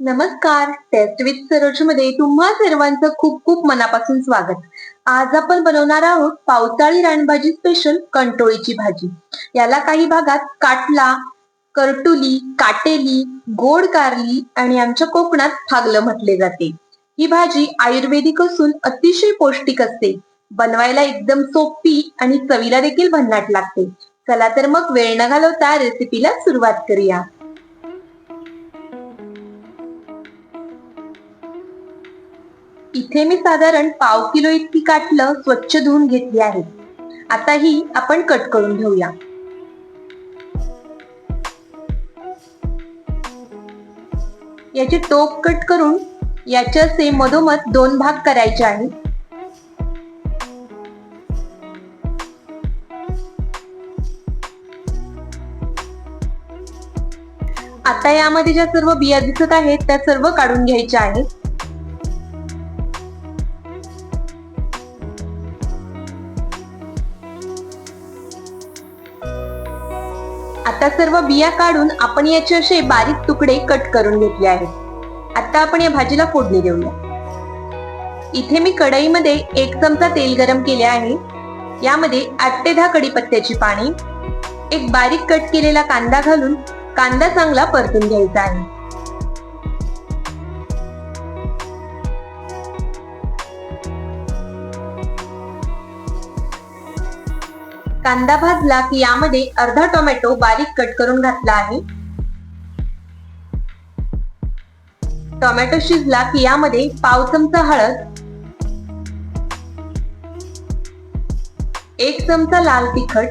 नमस्कार. Taste with सरोजमध्ये तुम्हा सर्वांचं खूप खूप मनापासून स्वागत. आज आपण बनवणार आहोत पावसाळी रानभाजी स्पेशल कंटोळीची भाजी. याला काही भागात काटला करटुली काटेली गोड कारली आणि आमच्या कोकणात फागलं म्हटले जाते. ही भाजी आयुर्वेदिक असून अतिशय पौष्टिक असते. बनवायला एकदम सोपी आणि चवीला देखील भन्नाट लागते. चला तर मग वेळ न घालवता रेसिपीला सुरुवात करूया. इथे मी साधारण पाव किलो इतकी काटलं स्वच्छ धुवून घेतली आहे. आता ही आपण कट करून घेऊया. याचे टोक कट करून याच्याचे मधोमध दोन भाग करायचे आहेत आता यामध्ये ज्या सर्व बिया दिसत आहेत त्या सर्व काढून घ्यायच्या आहेत. आता सर्व बिया काढून आपण याचे असे बारीक तुकडे कट करून घेतले आहेत. आता आपण या भाजीला फोडणी देऊया. इथे मी कढईमध्ये एक चमचा तेल गरम केले आहे. यामध्ये आठ ते दहा कडीपत्त्याची पाणी एक बारीक कट केलेला कांदा घालून कांदा चांगला परतून घ्यायचा आहे. कांदा भाजला की यामध्ये अर्धा टोमॅटो बारीक कट करून घातला आहे. टोमॅटो शिजला की यामध्ये पाव चमचा हळद एक चमचा लाल तिखट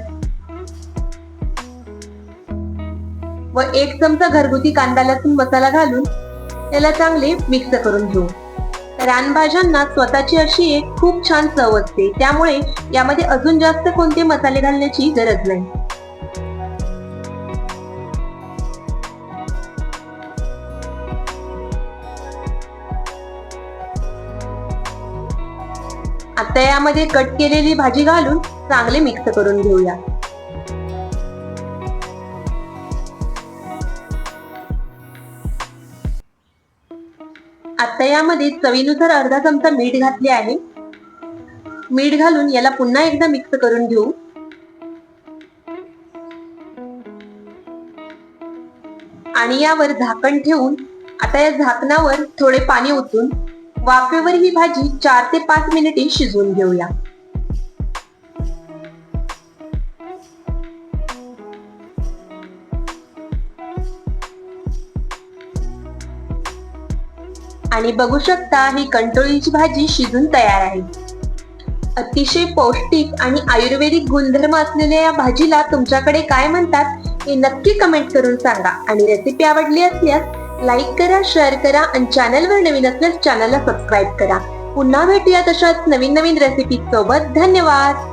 व एक चमचा घरगुती कांदा लसूण मसाला घालून त्याला चांगले मिक्स करून घेऊ. रानभाज्यांना स्वतःची अशी एक खूप छान चव असते. त्यामुळे यामध्ये अजून जास्त कोणते मसाले घालण्याची गरज नाही. आता यामध्ये कट केलेली भाजी घालून चांगले मिक्स करून घेऊया. आता यामध्ये चवीनुसार अर्धा चमचा मीठ घातले आहे. मीठ घालून याला पुन्हा एकदा मिक्स करून घेऊ. आणि यावर झाकण ठेवून आता या झाकणावर थोडे पाणी ओतून वाफेवर ही भाजी चार ते पाच मिनिटे शिजवून घेऊया. आणि बघू शकता ही कंटोळीची भाजी शिजून तयार आहे. अतिशय पौष्टिक आणि आयुर्वेदिक गुणधर्म असलेल्या या भाजीला तुमच्याकडे काय म्हणतात हे नक्की कमेंट करून सांगा. आणि रेसिपी आवडली असल्यास लाईक करा शेअर करा आणि चॅनलवर नवीन असल्यास चॅनलला सबस्क्राईब करा. पुन्हा भेटूया तशाच नवीन नवीन रेसिपी सोबत. धन्यवाद!